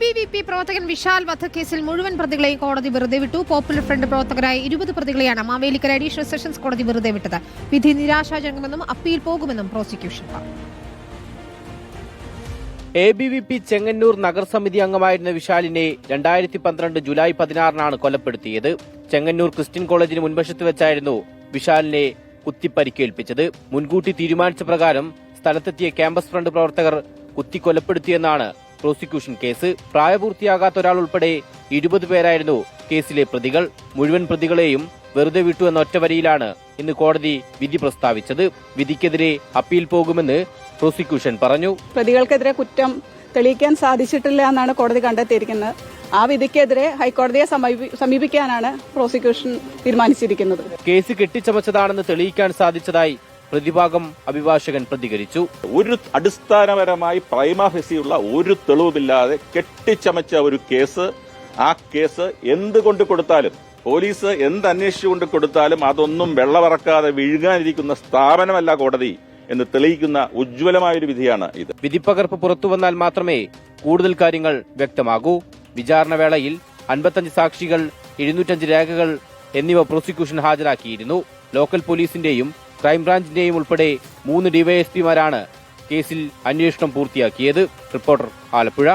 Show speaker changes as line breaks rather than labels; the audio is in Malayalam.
ബി വി പി പ്രവർത്തകൻ വിശാൽ വധക്കേസിൽ മുഴുവൻ പ്രതികളെയും കോടതി വെറുതെ വിട്ടു. പോപ്പുലർ ഫ്രണ്ട് പ്രവർത്തകരായ ഇരുപത് പ്രതികളെയാണ് മാവേലിക്കര അഡീഷണൽ സെഷൻസ് കോടതി വെറുതെ വിട്ടത്. വിധി നിരാശാജനകമെന്നും അപ്പീൽ പോകുമെന്നും പ്രോസിക്യൂഷൻ പറഞ്ഞു.
A B V P Chengannur നഗരസമിതി അംഗമായിരുന്ന വിശാലിനെ രണ്ടായിരത്തി പന്ത്രണ്ട് ജൂലൈ പതിനാറിനാണ് കൊലപ്പെടുത്തിയത്. ചെങ്ങന്നൂർ ക്രിസ്ത്യൻ കോളേജിന് മുൻവശത്ത് വെച്ചായിരുന്നു വിശാലിനെ കുത്തിപ്പരിക്കേൽപ്പിച്ചത്. മുൻകൂട്ടി തീരുമാനിച്ച പ്രകാരം സ്ഥലത്തെത്തിയ ക്യാമ്പസ് ഫ്രണ്ട് പ്രവർത്തകർ കുത്തിക്കൊലപ്പെടുത്തിയെന്നാണ് പ്രോസിക്യൂഷൻ കേസ് പ്രായപൂർത്തിയാകാത്ത ഒരാൾ ഉൾപ്പെടെ ഇരുപത് പേരായിരുന്നു കേസിലെ പ്രതികൾ. മുഴുവൻ പ്രതികളെയും വെറുതെ വിട്ടു എന്ന ഒറ്റവരിയിലാണ് ഇന്ന് കോടതി വിധി പ്രസ്താവിച്ചത്. വിധിക്കെതിരെ അപ്പീൽ പോകുമെന്ന് പ്രോസിക്യൂഷൻ പറഞ്ഞു.
പ്രതികൾക്കെതിരെ കുറ്റം തെളിയിക്കാൻ സാധിച്ചിട്ടില്ല എന്നാണ് കോടതി കണ്ടെത്തിയിരിക്കുന്നത്. ആ വിധിക്കെതിരെ ഹൈക്കോടതിയെ സമീപി- സമീപിക്കാനാണ് പ്രോസിക്യൂഷൻ തീരുമാനിച്ചിരിക്കുന്നത്.
കേസ് കെട്ടിച്ചമച്ചതാണെന്ന് തെളിയിക്കാൻ സാധിച്ചതായി പ്രതിഭാഗം അഭിഭാഷകൻ പ്രതികരിച്ചു.
ഒരു അടിസ്ഥാനപരമായി പ്രൈമാഫെസിയുള്ള ഒരു തെളിവുമില്ലാതെ കെട്ടിച്ചമച്ച ഒരു കേസ് ആ കേസ് എന്തുകൊണ്ട് കൊടുത്താലും പോലീസ് എന്ത് അന്വേഷിച്ചുകൊണ്ട് കൊടുത്താലും അതൊന്നും വെള്ളമറക്കാതെ വിഴുകാനിരിക്കുന്ന സ്ഥാപനമല്ല കോടതി എന്ന് തെളിയിക്കുന്ന ഉജ്ജ്വലമായൊരു വിധിയാണ് ഇത്.
വിധിപ്പകർപ്പ് പുറത്തുവന്നാൽ മാത്രമേ കൂടുതൽ കാര്യങ്ങൾ വ്യക്തമാകൂ. വിചാരണ വേളയിൽ അൻപത്തഞ്ച് സാക്ഷികൾ എഴുന്നൂറ്റഞ്ച് രേഖകൾ എന്നിവ പ്രോസിക്യൂഷൻ ഹാജരാക്കിയിരുന്നു. ലോക്കൽ പോലീസിന്റെയും ക്രൈംബ്രാഞ്ചിന്റെയും ഉൾപ്പെടെ മൂന്ന് ഡിവൈഎസ്പിമാരാണ് കേസിൽ അന്വേഷണം പൂർത്തിയാക്കിയത്. റിപ്പോർട്ടർ ആലപ്പുഴ.